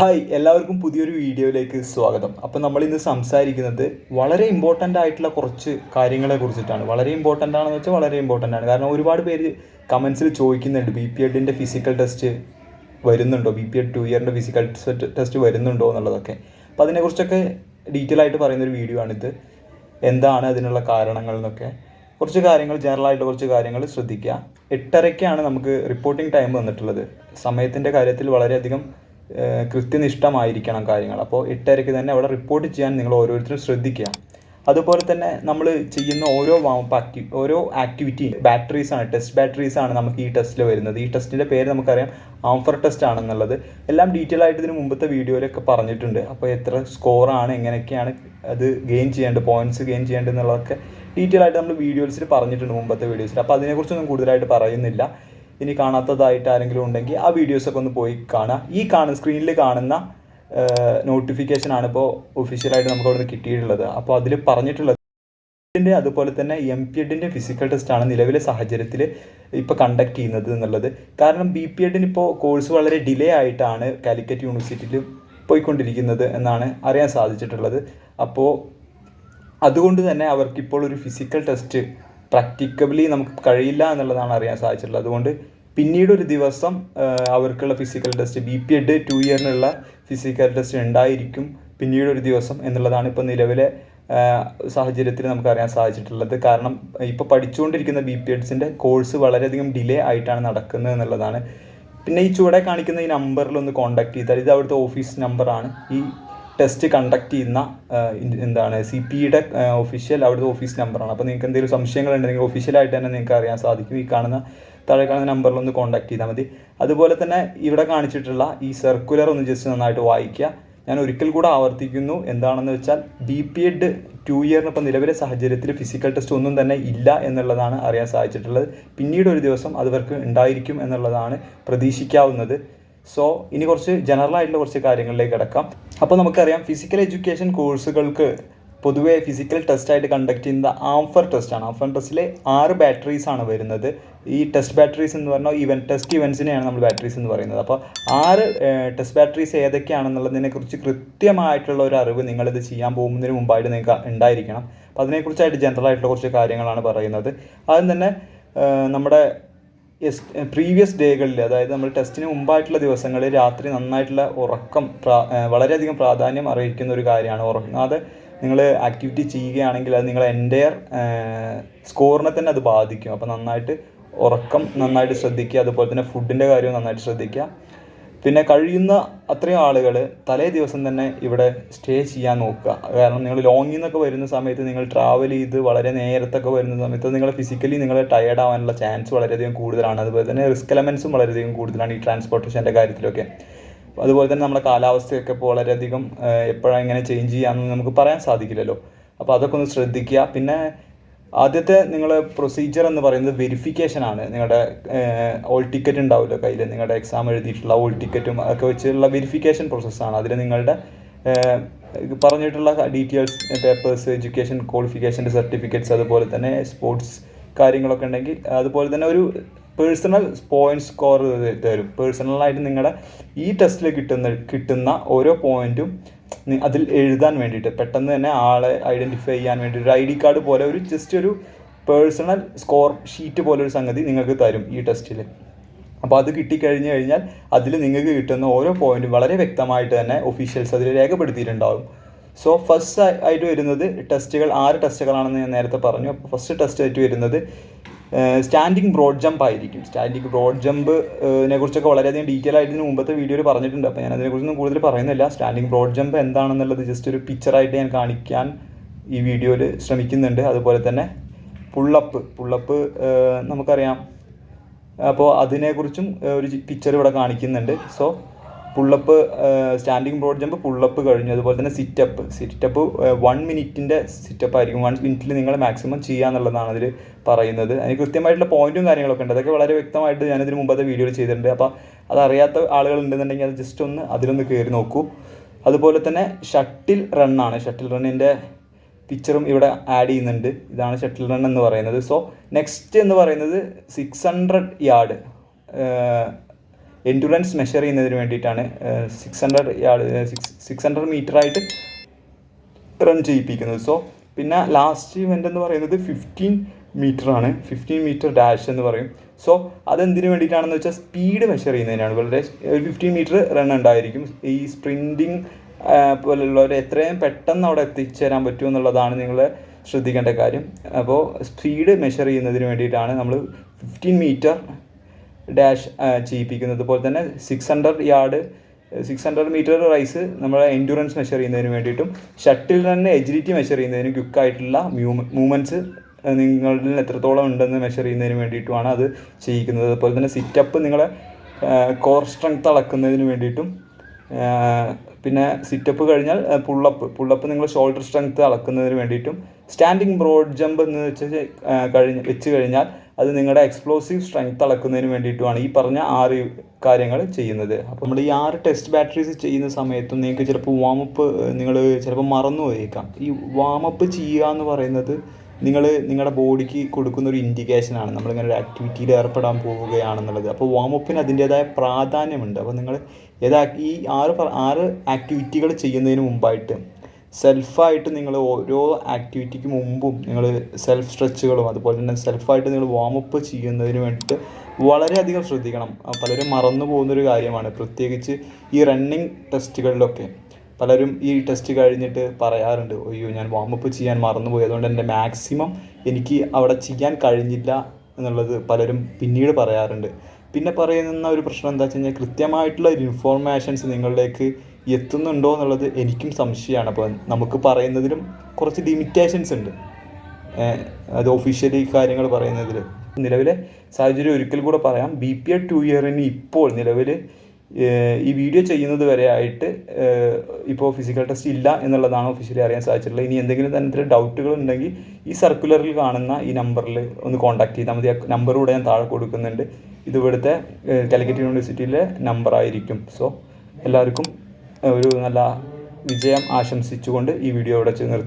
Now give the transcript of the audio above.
എല്ലാവർക്കും പുതിയൊരു വീഡിയോയിലേക്ക് സ്വാഗതം. അപ്പോൾ നമ്മൾ ഇന്ന് സംസാരിക്കുന്നത് വളരെ ഇമ്പോർട്ടന്റ് ആയിട്ടുള്ള കുറച്ച് കാര്യങ്ങളെ കുറിച്ചിട്ടാണ്. വളരെ ഇമ്പോർട്ടന്റ് ആണെന്ന് വെച്ചാൽ വളരെ ഇമ്പോർട്ടന്റ് ആണ്. കാരണം ഒരുപാട് പേര് കമൻസിൽ ചോദിക്കുന്നുണ്ട് ബി പി എഡിന്റെ ഫിസിക്കൽ ടെസ്റ്റ് വരുന്നുണ്ടോ? ബി പി എഡ് ടു ഇയറിന്റെ ഫിസിക്കൽ ടെസ്റ്റ് വരുന്നുണ്ടോ എന്നുള്ളതൊക്കെ. അപ്പോൾ അതിനെക്കുറിച്ചൊക്കെ ഡീറ്റെയിൽ ആയിട്ട് പറയുന്നൊരു വീഡിയോ ആണിത്. എന്താണ് അതിനുള്ള കാരണങ്ങൾ എന്നൊക്കെ. കുറച്ച് കാര്യങ്ങൾ ജനറലായിട്ട് കുറച്ച് കാര്യങ്ങൾ ശ്രദ്ധിക്കുക എട്ടരയ്ക്കാണ് നമുക്ക് റിപ്പോർട്ടിംഗ് ടൈം വന്നിട്ടുള്ളത്. സമയത്തിന്റെ കാര്യത്തിൽ വളരെയധികം കൃത്യനിഷ്ഠമായിരിക്കണം കാര്യങ്ങൾ. അപ്പോൾ എട്ടരയ്ക്ക് തന്നെ അവിടെ റിപ്പോർട്ട് ചെയ്യാൻ നിങ്ങൾ ഓരോരുത്തരും ശ്രദ്ധിക്കുക. അതുപോലെ തന്നെ നമ്മൾ ചെയ്യുന്ന ഓരോ ആക്ടി ഓരോ ആക്ടിവിറ്റി ബാറ്ററീസ് ആണ് ടെസ്റ്റ് ബാറ്ററീസ് ആണ് നമുക്ക് ഈ ടെസ്റ്റിൽ വരുന്നത്. ഈ ടെസ്റ്റിന്റെ പേര് നമുക്കറിയാം ആംഫർ ടെസ്റ്റ് ആണെന്നുള്ളത്. എല്ലാം ഡീറ്റെയിൽ ആയിട്ട് ഇതിന് മുമ്പത്തെ വീഡിയോയിലൊക്കെ പറഞ്ഞിട്ടുണ്ട്. അപ്പോൾ എത്ര സ്കോറാണ് എങ്ങനെയൊക്കെയാണ് അത് ഗെയിൻ ചെയ്യേണ്ടത് പോയിന്റ്സ് ഗെയിൻ ചെയ്യേണ്ടത് എന്നുള്ളതൊക്കെ ഡീറ്റെയിൽ ആയിട്ട് നമ്മൾ വീഡിയോസിൽ പറഞ്ഞിട്ടുണ്ട് മുമ്പത്തെ വീഡിയോസിൽ അപ്പോൾ അതിനെക്കുറിച്ചൊന്നും കൂടുതലായിട്ട് പറയുന്നില്ല. ഇനി കാണാത്തതായിട്ട് ആരെങ്കിലും ഉണ്ടെങ്കിൽ ആ വീഡിയോസൊക്കെ ഒന്ന് പോയി കാണുക ഈ കാണുന്ന സ്ക്രീനിൽ കാണുന്ന നോട്ടിഫിക്കേഷൻ ആണ് ഇപ്പോൾ ഒഫീഷ്യലായിട്ട് നമുക്ക് അവിടെ നിന്ന് കിട്ടിയിട്ടുള്ളത്. അപ്പോൾ അതിൽ പറഞ്ഞിട്ടുള്ളത് ന്റെ അതുപോലെ തന്നെ എം പി എഡിന്റെ ഫിസിക്കൽ ടെസ്റ്റാണ് നിലവിലെ സാഹചര്യത്തിൽ ഇപ്പോൾ കണ്ടക്ട് ചെയ്യുന്നത് എന്നുള്ളത്. കാരണം ബി പി എഡിന് ഇപ്പോൾ കോഴ്സ് വളരെ ഡിലേ ആയിട്ടാണ് കാലിക്കറ്റ് യൂണിവേഴ്സിറ്റിയിൽ പോയിക്കൊണ്ടിരിക്കുന്നത് എന്നാണ് അറിയാൻ സാധിച്ചിട്ടുള്ളത്. അപ്പോൾ അതുകൊണ്ട് തന്നെ അവർക്കിപ്പോൾ ഒരു ഫിസിക്കൽ ടെസ്റ്റ് പ്രാക്ടിക്കബിളി നമുക്ക് കഴിയില്ല എന്നുള്ളതാണ് അറിയാൻ സാധിച്ചിട്ടുള്ളത്. അതുകൊണ്ട് പിന്നീട് ഒരു ദിവസം അവർക്കുള്ള physical test B P Ed two ഇയറിനുള്ള physical test ഉണ്ടായിരിക്കും പിന്നീട് ഒരു ദിവസം എന്നുള്ളതാണ് ഇപ്പോൾ നിലവിലെ സാഹചര്യത്തിൽ നമുക്ക് അറിയാൻ സാധിച്ചിട്ടുള്ളത്. കാരണം ഇപ്പോൾ പഠിച്ചുകൊണ്ടിരിക്കുന്ന ബി പി എഡ്സിന്റെ കോഴ്സ് വളരെയധികം ഡിലേ ആയിട്ടാണ് നടക്കുന്നത് എന്നുള്ളതാണ്. പിന്നെ ഈ ചുവടെ കാണിക്കുന്ന ഈ നമ്പറിൽ ഒന്ന് കോൺടാക്ട് ചെയ്താൽ ഇത് അവിടുത്തെ ഓഫീസ് നമ്പറാണ് ഈ ടെസ്റ്റ് കണ്ടക്ട് ചെയ്യുന്ന എന്താണ് സി പിയുടെ ഒഫീഷ്യൽ അവിടുത്തെ ഓഫീസ് നമ്പറാണ് അപ്പോൾ നിങ്ങൾക്ക് എന്തെങ്കിലും സംശയങ്ങളുണ്ടെങ്കിൽ ഒഫീഷ്യലായിട്ട് തന്നെ നിങ്ങൾക്ക് അറിയാൻ സാധിക്കും. ഈ കാണുന്ന താഴെ കാണുന്ന നമ്പറിൽ ഒന്ന് കോൺടാക്ട് ചെയ്താൽ മതി. അതുപോലെ തന്നെ ഇവിടെ കാണിച്ചിട്ടുള്ള ഈ സർക്കുലർ ഒന്ന് ജസ്റ്റ് നന്നായിട്ട് വായിക്കുക. ഞാൻ ഒരിക്കൽ കൂടെ ആവർത്തിക്കുന്നു. എന്താണെന്ന് വെച്ചാൽ ബി പി എഡ് ടു ഇയറിന് നിലവിലെ സാഹചര്യത്തിൽ ഫിസിക്കൽ ടെസ്റ്റ് ഒന്നും തന്നെ ഇല്ല എന്നുള്ളതാണ് അറിയാൻ സാധിച്ചിട്ടുള്ളത്. പിന്നീട് ഒരു ദിവസം അതവർക്ക് ഉണ്ടായിരിക്കും എന്നുള്ളതാണ് പ്രതീക്ഷിക്കാവുന്നത്. സോ ഇനി കുറച്ച് ജനറൽ ആയിട്ടുള്ള കുറച്ച് കാര്യങ്ങളിലേക്ക് കിടക്കാം. അപ്പോൾ നമുക്കറിയാം ഫിസിക്കൽ എഡ്യൂക്കേഷൻ കോഴ്സുകൾക്ക് പൊതുവേ ഫിസിക്കൽ ടെസ്റ്റായിട്ട് കണ്ടക്ട് ചെയ്യുന്ന ആംഫർ ടെസ്റ്റാണ് ആംഫർ ടെസ്റ്റിലെ ആറ് ബാറ്ററീസ് ആണ് വരുന്നത്. ഈ ടെസ്റ്റ് ബാറ്ററീസ് എന്ന് പറഞ്ഞാൽ ഇവൻ ടെസ്റ്റ് ഇവൻസിനെയാണ് നമ്മൾ ബാറ്ററീസ് എന്ന് പറയുന്നത്. അപ്പോൾ ആറ് ടെസ്റ്റ് ബാറ്ററീസ് ഏതൊക്കെയാണെന്നുള്ളതിനെ കുറിച്ച് കൃത്യമായിട്ടുള്ള ഒരു അറിവ് നിങ്ങളിത് ചെയ്യാൻ പോകുന്നതിന് മുമ്പായിട്ട് നിങ്ങൾക്ക് ഉണ്ടായിരിക്കണം. അപ്പോൾ അതിനെക്കുറിച്ചായിട്ട് ജനറൽ ആയിട്ടുള്ള കുറച്ച് കാര്യങ്ങളാണ് പറയുന്നത്. ആദ്യം തന്നെ നമ്മുടെ യെസ് പ്രീവിയസ് ഡേകളിൽ അതായത് നമ്മൾ ടെസ്റ്റിന് മുമ്പായിട്ടുള്ള ദിവസങ്ങളിൽ രാത്രി നന്നായിട്ടുള്ള ഉറക്കം വളരെയധികം പ്രാധാന്യം അറിയിക്കുന്ന ഒരു കാര്യമാണ് ഉറങ്ങാതെ നിങ്ങൾ ആക്ടിവിറ്റി ചെയ്യുകയാണെങ്കിൽ അത് നിങ്ങളെ എന്റെയർ സ്കോറിനെ തന്നെ അത് ബാധിക്കും. അപ്പോൾ നന്നായിട്ട് ഉറക്കം നന്നായിട്ട് ശ്രദ്ധിക്കുക അതുപോലെ തന്നെ ഫുഡിന്റെ കാര്യവും നന്നായിട്ട് ശ്രദ്ധിക്കുക. പിന്നെ കഴിയുന്ന അത്രയും ആളുകൾ തലേ ദിവസം തന്നെ ഇവിടെ സ്റ്റേ ചെയ്യാൻ നോക്കുക. കാരണം നിങ്ങൾ ലോങ്ങിൽ നിന്നൊക്കെ വരുന്ന സമയത്ത് നിങ്ങൾ ട്രാവൽ ചെയ്ത് വളരെ നേരത്തൊക്കെ വരുന്ന സമയത്ത് നിങ്ങൾ ഫിസിക്കലി നിങ്ങൾ ടയേർഡ് ആവാനുള്ള ചാൻസ് വളരെയധികം കൂടുതലാണ്. അതുപോലെ തന്നെ റിസ്ക് എലമെൻസും വളരെയധികം കൂടുതലാണ് ഈ ട്രാൻസ്പോർട്ടേഷന്റെ കാര്യത്തിലൊക്കെ. അതുപോലെ തന്നെ നമ്മുടെ കാലാവസ്ഥയൊക്കെ ഇപ്പോൾ വളരെയധികം എപ്പോഴാണ് ഇങ്ങനെ ചേഞ്ച് ചെയ്യാമെന്ന് നമുക്ക് പറയാൻ സാധിക്കില്ലല്ലോ. അപ്പോൾ അതൊക്കെ ഒന്ന് ശ്രദ്ധിക്കുക. പിന്നെ ആദ്യത്തെ നിങ്ങൾ പ്രൊസീജിയർ എന്ന് പറയുന്നത് വെരിഫിക്കേഷൻ ആണ്. നിങ്ങളുടെ ഓൾ ടിക്കറ്റ് ഉണ്ടാവുമല്ലോ കയ്യിൽ നിങ്ങളുടെ എക്സാം എഴുതിയിട്ടുള്ള ഓൾ ടിക്കറ്റും ഒക്കെ വെച്ചുള്ള വെരിഫിക്കേഷൻ പ്രോസസ്സാണ് അതിൽ നിങ്ങളുടെ പറഞ്ഞിട്ടുള്ള ഡീറ്റെയിൽസ് പേപ്പേഴ്സ് എഡ്യൂക്കേഷൻ ക്വാളിഫിക്കേഷന്റെ സർട്ടിഫിക്കറ്റ്സ് അതുപോലെ തന്നെ സ്പോർട്സ് കാര്യങ്ങളൊക്കെ ഉണ്ടെങ്കിൽ അതുപോലെ തന്നെ ഒരു പേഴ്സണൽ പോയിന്റ് സ്കോർ തരും. പേഴ്സണലായിട്ട് നിങ്ങളുടെ ഈ ടെസ്റ്റിൽ കിട്ടുന്ന കിട്ടുന്ന ഓരോ പോയിന്റും അതിൽ എഴുതാൻ വേണ്ടിയിട്ട്. പെട്ടെന്ന് തന്നെ ആളെ ഐഡന്റിഫൈ ചെയ്യാൻ വേണ്ടി ഒരു ഐ ഡി കാർഡ് പോലെ ഒരു ജസ്റ്റ് ഒരു പേഴ്സണൽ സ്കോർ ഷീറ്റ് പോലെ ഒരു സംഗതി നിങ്ങൾക്ക് തരും ഈ ടെസ്റ്റിൽ അപ്പോൾ അത് കിട്ടിക്കഴിഞ്ഞ് കഴിഞ്ഞാൽ അതിൽ നിങ്ങൾക്ക് കിട്ടുന്ന ഓരോ പോയിന്റും വളരെ വ്യക്തമായിട്ട് തന്നെ ഒഫീഷ്യൽസ് അതിൽ രേഖപ്പെടുത്തിയിട്ടുണ്ടാവും. സോ ഫസ്റ്റ് ആയിട്ട് വരുന്നത് ടെസ്റ്റുകൾ ആറ് ടെസ്റ്റുകളാണെന്ന് ഞാൻ നേരത്തെ പറഞ്ഞു. അപ്പോൾ ഫസ്റ്റ് ടെസ്റ്റ് ആയിട്ട് വരുന്നത് സ്റ്റാൻഡിങ് ബ്രോഡ് ജമ്പ് ആയിരിക്കും. സ്റ്റാൻഡിങ് ബ്രോഡ് ജമ്പിനെ കുറിച്ചൊക്കെ വളരെയധികം ഡീറ്റെയിൽ ആയിട്ട് മുമ്പത്തെ വീഡിയോയിൽ പറഞ്ഞിട്ടുണ്ട്. അപ്പോൾ ഞാൻ അതിനെക്കുറിച്ചൊന്നും കൂടുതൽ പറയുന്നില്ല. സ്റ്റാൻഡിങ് ബ്രോഡ് ജമ്പ് എന്താണെന്നുള്ളത് ജസ്റ്റ് ഒരു പിക്ചറായിട്ട് ഞാൻ കാണിക്കാൻ ഈ വീഡിയോയിൽ ശ്രമിക്കുന്നുണ്ട്. അതുപോലെ തന്നെ പുള്ളപ്പ് പുള്ളപ്പ് നമുക്കറിയാം. അപ്പോൾ അതിനെക്കുറിച്ചും ഒരു പിക്ചർ ഇവിടെ കാണിക്കുന്നുണ്ട്. So pullup standing broad jump pullup കഴിഞ്ഞു. അതുപോലെ തന്നെ സിറ്റപ്പ്. സിറ്റപ്പ് വൺ മിനിറ്റിന്റെ സിറ്റപ്പ് ആയിരിക്കും. വൺ മിനിറ്റിൽ നിങ്ങൾ മാക്സിമം ചെയ്യുക എന്നുള്ളതാണ് അതിൽ പറയുന്നത്. അതിന് കൃത്യമായിട്ടുള്ള പോയിന്റും കാര്യങ്ങളൊക്കെ ഉണ്ട്. അതൊക്കെ വളരെ വ്യക്തമായിട്ട് ഞാനിതിന് മുമ്പത്തെ വീഡിയോയിൽ ചെയ്തിട്ടുണ്ട്. അപ്പോൾ അതറിയാത്ത ആളുകൾ ഉണ്ടെന്നുണ്ടെങ്കിൽ അത് ജസ്റ്റ് ഒന്ന് അതിലൊന്ന് കയറി നോക്കൂ. അതുപോലെ തന്നെ ഷട്ടിൽ റണ്ണാണ് ഷട്ടിൽ റണ്ണിന്റെ പിക്ചറും ഇവിടെ ആഡ് ചെയ്യുന്നുണ്ട്. ഇതാണ് ഷട്ടിൽ റൺ എന്ന് പറയുന്നത്. സോ നെക്സ്റ്റ് എന്ന് പറയുന്നത് six hundred yard endurance measure ചെയ്യുന്നതിന് വേണ്ടിയിട്ടാണ് six hundred yard six six hundred മീറ്ററായിട്ട് run ചെയ്യിപ്പിക്കുന്നത്. സോ പിന്നെ ലാസ്റ്റ് ഇവന്റ് എന്ന് പറയുന്നത് ഫിഫ്റ്റീൻ മീറ്റർ ആണ്. ഫിഫ്റ്റീൻ മീറ്റർ ഡാഷ് എന്ന് പറയും. സോ അതെന്തിനു വേണ്ടിയിട്ടാണെന്ന് വെച്ചാൽ സ്പീഡ് മെഷർ ചെയ്യുന്നതിനാണ്. വളരെ ഒരു ഫിഫ്റ്റീൻ മീറ്റർ റൺ ഉണ്ടായിരിക്കും. ഈ സ്പ്രിന്റിങ് പോലുള്ളവർ എത്രയും പെട്ടെന്ന് അവിടെ എത്തിച്ചേരാൻ പറ്റും എന്നുള്ളതാണ് നിങ്ങൾ ശ്രദ്ധിക്കേണ്ട കാര്യം. അപ്പോൾ സ്പീഡ് മെഷർ ചെയ്യുന്നതിന് വേണ്ടിയിട്ടാണ് നമ്മൾ ഫിഫ്റ്റീൻ മീറ്റർ ഡാഷ് ചെയ്യിപ്പിക്കുന്നത്. അതുപോലെ തന്നെ six hundred yard six hundred metre race നമ്മളെ എൻഡ്യൂറൻസ് മെഷർ ചെയ്യുന്നതിന് വേണ്ടിയിട്ടും ഷട്ടിൽ തന്നെ എജിലിറ്റി മെഷർ ചെയ്യുന്നതിന് ക്വിക്കായിട്ടുള്ള മൂവ്മെന്റ്സ് നിങ്ങളിൽ എത്രത്തോളം ഉണ്ടെന്ന് മെഷർ ചെയ്യുന്നതിന് വേണ്ടിയിട്ടുമാണ് അത് ചെയ്യിക്കുന്നത്. അതുപോലെ തന്നെ സിറ്റപ്പ് നിങ്ങളെ കോർ സ്ട്രെങ്ത് അളക്കുന്നതിന് വേണ്ടിയിട്ടും പിന്നെ സിറ്റപ്പ് കഴിഞ്ഞാൽ പുള്ളപ്പ് പുള്ളപ്പ് നിങ്ങൾ ഷോൾഡർ സ്ട്രെങ്ത് അളക്കുന്നതിന് വേണ്ടിയിട്ടും സ്റ്റാൻഡിങ് ബ്രോഡ് ജമ്പ് എന്ന് വെച്ച് കഴിഞ്ഞ് വെച്ച് കഴിഞ്ഞാൽ അത് നിങ്ങളുടെ എക്സ്പ്ലോസീവ് സ്ട്രെങ്ത് അളക്കുന്നതിന് വേണ്ടിയിട്ടുമാണ് ഈ പറഞ്ഞ ആറ് കാര്യങ്ങൾ ചെയ്യുന്നത്. അപ്പോൾ നമ്മൾ ഈ ആറ് ടെസ്റ്റ് ബാറ്ററീസ് ചെയ്യുന്ന സമയത്തും നിങ്ങൾക്ക് ചിലപ്പോൾ വാമപ്പ് നിങ്ങൾ ചിലപ്പോൾ മറന്നു പോയേക്കാം ഈ വാമപ്പ് ചെയ്യുക എന്ന് പറയുന്നത് നിങ്ങൾ നിങ്ങളുടെ ബോഡിക്ക് കൊടുക്കുന്ന ഒരു ഇൻഡിക്കേഷനാണ് നമ്മളിങ്ങനെ ഒരു ആക്ടിവിറ്റിയിൽ ഏർപ്പെടാൻ പോവുകയാണെന്നുള്ളത്. അപ്പോൾ വാമപ്പിന് അതിന്റേതായ പ്രാധാന്യമുണ്ട്. അപ്പോൾ നിങ്ങൾ ഏതാ ഈ ആറ് ആറ് ആക്ടിവിറ്റികൾ ചെയ്യുന്നതിന് മുമ്പായിട്ട് സെൽഫായിട്ട് നിങ്ങൾ ഓരോ ആക്ടിവിറ്റിക്ക് മുമ്പും നിങ്ങൾ സെൽഫ് സ്ട്രെച്ചുകളും അതുപോലെ തന്നെ സെൽഫായിട്ട് നിങ്ങൾ വാമപ്പ് ചെയ്യുന്നതിന് വേണ്ടിയിട്ട് വളരെയധികം ശ്രദ്ധിക്കണം. പലരും മറന്നു പോകുന്നൊരു കാര്യമാണ്. പ്രത്യേകിച്ച് ഈ റണ്ണിങ് ടെസ്റ്റുകളിലൊക്കെ പലരും ഈ ടെസ്റ്റ് കഴിഞ്ഞിട്ട് പറയാറുണ്ട് അയ്യോ ഞാൻ വാമപ്പ് ചെയ്യാൻ മറന്നുപോയി. അതുകൊണ്ട് എന്റെ മാക്സിമം എനിക്ക് അവിടെ ചെയ്യാൻ കഴിഞ്ഞില്ല എന്നുള്ളത് പലരും പിന്നീട് പറയാറുണ്ട്. പിന്നെ പറയുന്ന ഒരു പ്രശ്നം എന്താ വെച്ച് കഴിഞ്ഞാൽ കൃത്യമായിട്ടുള്ള ഒരു ഇൻഫോർമേഷൻസ് നിങ്ങളിലേക്ക് എത്തുന്നുണ്ടോ എന്നുള്ളത് എനിക്കും സംശയമാണ്. അപ്പോൾ നമുക്ക് പറയുന്നതിലും കുറച്ച് ലിമിറ്റേഷൻസ് ഉണ്ട്. അത് ഒഫീഷ്യലി കാര്യങ്ങൾ പറയുന്നതിൽ. നിലവിലെ സാഹചര്യം ഒരിക്കൽ കൂടെ പറയാം. ബി പി എ ടു ഇയറിന് ഇപ്പോൾ നിലവിൽ ഈ വീഡിയോ ചെയ്യുന്നത് വരെ ആയിട്ട് ഇപ്പോൾ ഫിസിക്കൽ ടെസ്റ്റ് ഇല്ല എന്നുള്ളതാണ് ഒഫീഷ്യലി അറിയാൻ സാധിച്ചിട്ടുള്ളത്. ഇനി എന്തെങ്കിലും തരത്തിൽ ഡൗട്ടുകൾ ഉണ്ടെങ്കിൽ ഈ സർക്കുലറിൽ കാണുന്ന ഈ നമ്പറിൽ ഒന്ന് കോൺടാക്ട് ചെയ്താൽ മതി. നമ്പർ കൂടെ ഞാൻ താഴെ കൊടുക്കുന്നുണ്ട്. ഇത് ഇവിടുത്തെ കാലിക്കറ്റ് യൂണിവേഴ്സിറ്റിയിലെ നമ്പറായിരിക്കും സോ എല്ലാവർക്കും ഒരു നല്ല വിജയം ആശംസിച്ചുകൊണ്ട് ഈ വീഡിയോ ഇവിടെ നിർത്തുന്നു.